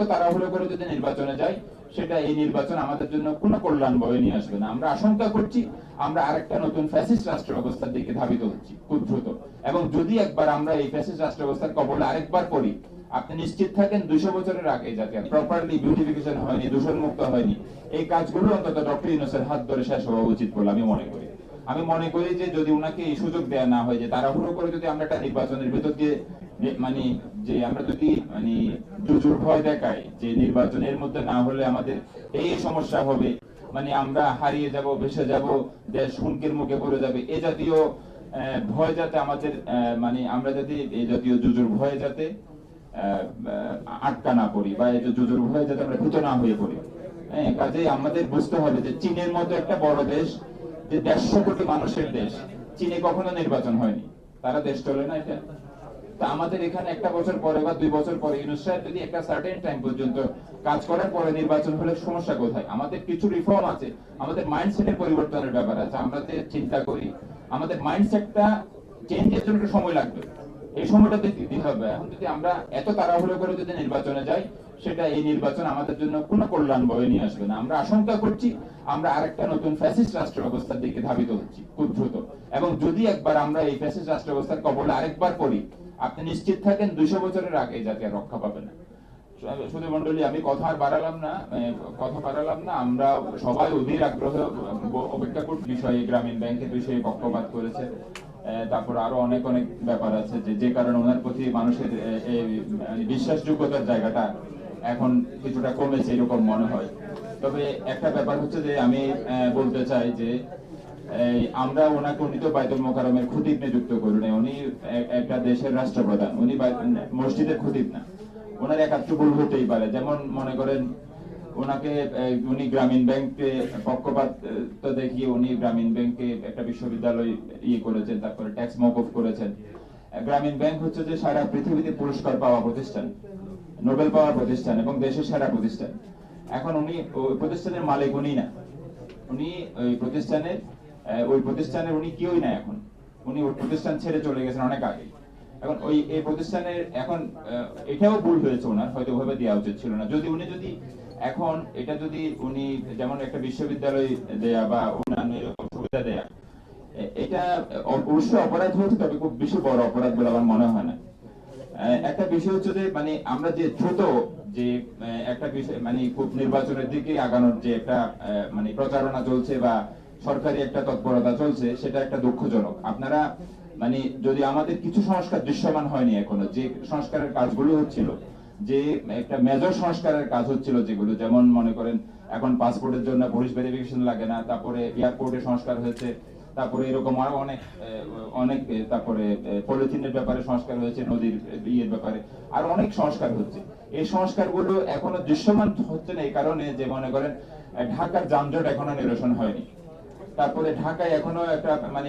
এত তাড়াহুড়ো করে যদি নির্বাচনে যাই, সেটা এই নির্বাচন আমাদের জন্য কোনো কল্যাণ বয়ে নিয়ে আসবে না। আমরা আশঙ্কা করছি, আমরা আরেকটা নতুন ফ্যাসিস্ট রাষ্ট্র ব্যবস্থার দিকে ধাবিত হচ্ছি, খুব দ্রুত। এবং যদি একবার আমরা এই ফ্যাসিস্ট রাষ্ট্র ব্যবস্থার কবলে আরেকবার পড়ি, আপনি নিশ্চিত থাকেন দুইশো বছরের আগে যাতে প্রপারলি বিউটিফিকেশন হয়নি দূষণ মুক্ত হয়নি। এই কাজগুলো অন্তত ডক্টর ইউনুসের হাত ধরে শেষ হওয়া উচিত বলে আমি মনে করি। আমি মনে করি যে যদি ওনাকে এই সুযোগ দেওয়া না হয়, যে তাড়াহুড়ো করে যদি আমরা একটা নির্বাচনের ভেতর দিয়ে মানে যে আমরা যদি মানে জুজুর ভয় দেখাই, যে নির্বাচনের মধ্যে না হলে আমাদের এই সমস্যা হবে মানে আমরা হারিয়ে যাব, ভেসে যাব, দেশ হুমকির মুখে পড়ে যাবে, এ জাতীয় ভয় যাতে আমাদের মানে আমরা যদি এই জাতীয় জুজুর ভয়ে যাতে আটকা না পড়ি, বা এই যে জুজুর ভয়ে যাতে আমরা ভীত না হয়ে পড়ি হ্যাঁ কাজেই আমাদের বুঝতে হবে যে চীনের মতো একটা বড় দেশ, যে দেড়শো কোটি মানুষের দেশ, চীনে কখনো নির্বাচন হয়নি, তারা দেশ চলে না এটা? আমাদের এখানে একটা বছর পরে বা দুই বছর পরে ইউনুস যদি একটা সার্টেন টাইম পর্যন্ত কাজ করার পরে নির্বাচন হলে সমস্যা কোথায়? আমাদের কিছু রিফর্ম আছে। আমাদের মাইন্ডসেটের পরিবর্তনের ব্যাপার আছে। আমরা যে চিন্তা করি, আমাদের মাইন্ডসেটটা চেঞ্জের জন্য সময় লাগবে। এই সময়টা দিতে হবে। এখন যদি আমরা এত তাড়াহুড়ো করে যদি নির্বাচনে যাই, সেটা এই নির্বাচন আমাদের জন্য কোনো কল্যাণ বয়ে নিয়ে আসবে না। আমরা আশঙ্কা করছি, আমরা আরেকটা নতুন ফ্যাসিস্ট রাষ্ট্র ব্যবস্থার দিকে ধাবিত হচ্ছি, খুব দ্রুত। এবং যদি একবার আমরা এই ফ্যাসিস্ট রাষ্ট্র ব্যবস্থার কবলে আরেকবার পড়ি আপনি নিশ্চিত থাকেন দুইশো বছরের আগে আর রক্ষা পাবে না। শুধু মন্ডলী আমি কথা আর বাড়ালাম না কথা বাড়ালাম না, আমরা সবাই অধীর আগ্রহ অপেক্ষা করছি। বিষয়ে গ্রামীণ ব্যাংকের বিষয়ে পক্ষপাত করেছে। তারপর আরও অনেক অনেক ব্যাপার আছে যে যে কারণে ওনার প্রতি মানুষের মানে বিশ্বাসযোগ্যতার জায়গাটা এখন কিছুটা কমেছে, এরকম মনে হয়। তবে একটা ব্যাপার হচ্ছে যে, আমি বলতে চাই যে আমরা ওনাকে, উনি তো বাইতুল মোকারমের খতিব নিযুক্ত করুন উনি একটা দেশের রাষ্ট্রপ্রধান, উনি মসজিদের খতিব না। ওনার একাত্র ভুল হতেই পারে, যেমন মনে করেন ওনাকে উনি গ্রামীণ ব্যাংকে পক্ষপাত দেখিয়ে উনি গ্রামীণ ব্যাংকে একটা বিশ্ববিদ্যালয় ইয়ে করেছেন, তারপরে ট্যাক্স মকুফ করেছেন। গ্রামীণ ব্যাংক হচ্ছে যে সারা পৃথিবীতে পুরস্কার পাওয়া প্রতিষ্ঠান, নোবেল পাওয়া প্রতিষ্ঠান এবং দেশের সেরা প্রতিষ্ঠান। এখন উনি প্রতিষ্ঠানের মালিক উনি না। উনি ওই প্রতিষ্ঠানের ওই প্রতিষ্ঠানের উনি কেউই না এখন। উনি ওই প্রতিষ্ঠান ছেড়ে চলে গেছেন অনেক আগে। এখন ওই, এই প্রতিষ্ঠানের এখন এটাও ভুল হয়েছে ওনার, হয়তো ওভাবে দেওয়া উচিত ছিল না। যদি উনি যদি এখন এটা যদি উনি যেমন একটা বিশ্ববিদ্যালয় দেয়া বা অন্যান্য সুবিধা দেয়া এটা অবশ্যই অপরাধ হয়েছে, তবে খুব বেশি বড় অপরাধ বলে আমার মনে হয় না। একটা বিষয় হচ্ছে যে মানে আমরা যে দ্রুত যে একটা বিষয় মানে খুব নির্বাচনের দিকে আগানোর যে একটা মানে প্রচারণা চলছে বা সরকারি একটা তৎপরতা চলছে, সেটা একটা দুঃখজনক। আপনারা মানে যদি আমাদের কিছু সংস্কার দৃশ্যমান হয়নি এখনও, যে সংস্কারের কাজগুলো হচ্ছিল, যে একটা মেজর সংস্কারের কাজ হচ্ছিল যেগুলো, যেমন মনে করেন, এখন পাসপোর্টের জন্য পুলিশ ভেরিফিকেশন লাগে না, তারপরে এয়ারপোর্টে সংস্কার হয়েছে, তারপরে এরকম আরও অনেক অনেক তারপরে পলিথিনের ব্যাপারে সংস্কার হয়েছে, নদীর ইয়ের ব্যাপারে, আর অনেক সংস্কার হচ্ছে। এই সংস্কারগুলো এখনও দৃশ্যমান হচ্ছে না, এই কারণে যে মনে করেন ঢাকার যানজট এখনও নিরসন হয়নি। তারপরে ঢাকায় এখনও একটা মানে